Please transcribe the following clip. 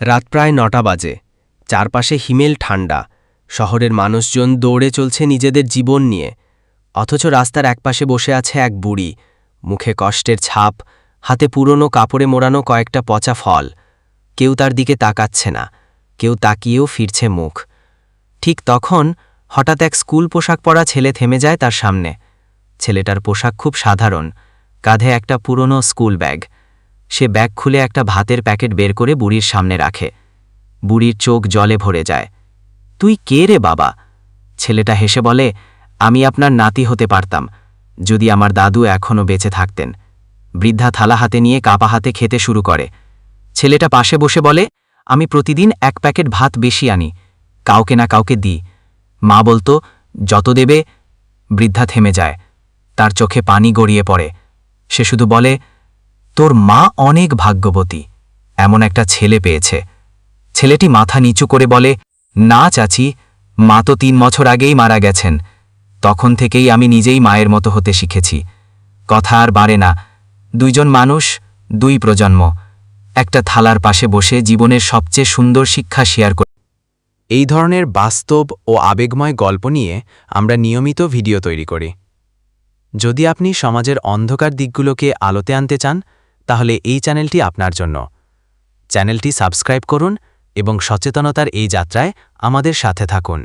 রাত প্রায় নটা বাজে। চারপাশে হিমেল ঠান্ডা। শহরের মানুষজন দৌড়ে চলছে নিজেদের জীবন নিয়ে। অথচ রাস্তার একপাশে বসে আছে এক বুড়ি। মুখে কষ্টের ছাপ, হাতে পুরনো কাপড়ে মোড়ানো কয়েকটা পচা ফল। কেউ তার দিকে তাকাচ্ছে না, কেউ তাকিয়েও ফিরছে মুখ। ঠিক তখন হঠাৎ এক স্কুল পোশাক পরা ছেলে থেমে যায় তার সামনে। ছেলেটার পোশাক খুব সাধারণ, কাঁধে একটা পুরনো স্কুল ব্যাগ। সে ব্যাগ খুলে একটা ভাতের প্যাকেট বের করে বুড়ির সামনে রাখে। বুড়ির চোখ জলে ভরে যায়। তুই কে রে বাবা? ছেলেটা হেসে বলে, আমি আপনার নাতি হতে পারতাম, যদি আমার দাদু এখনও বেঁচে থাকতেন। বৃদ্ধা থালা হাতে নিয়ে কাপা হাতে খেতে শুরু করে। ছেলেটা পাশে বসে বলে, আমি প্রতিদিন এক প্যাকেট ভাত বেশি আনি, কাউকে না কাউকে দিই। মা বলতো, যত দেবে, বৃদ্ধা থেমে যায়। তার চোখে পানি গড়িয়ে পড়ে। সে শুধু বলে তোর মা অনেক ভাগ্যবতী, এমন একটা ছেলে পেয়েছে। ছেলেটি মাথা নিচু করে বলে, না চাচি, মা তো তিন বছর আগেই মারা গেছেন। তখন থেকেই আমি নিজেই মায়ের মতো হতে শিখেছি। কথা আর বাড়ে না। দুইজন মানুষ, দুই প্রজন্ম। একটা থালার পাশে বসে জীবনের সবচেয়ে সুন্দর শিক্ষা শেয়ার করে এই ধরনের বাস্তব ও আবেগময় গল্প নিয়ে আমরা নিয়মিত ভিডিও তৈরি করি। যদি আপনি সমাজের অন্ধকার দিকগুলোকে আলোতে আনতে চান তাহলে এই চ্যানেলটি আপনার জন্য। চ্যানেলটি সাবস্ক্রাইব করুন এবং সচেতনতার এই যাত্রায় আমাদের সাথে থাকুন।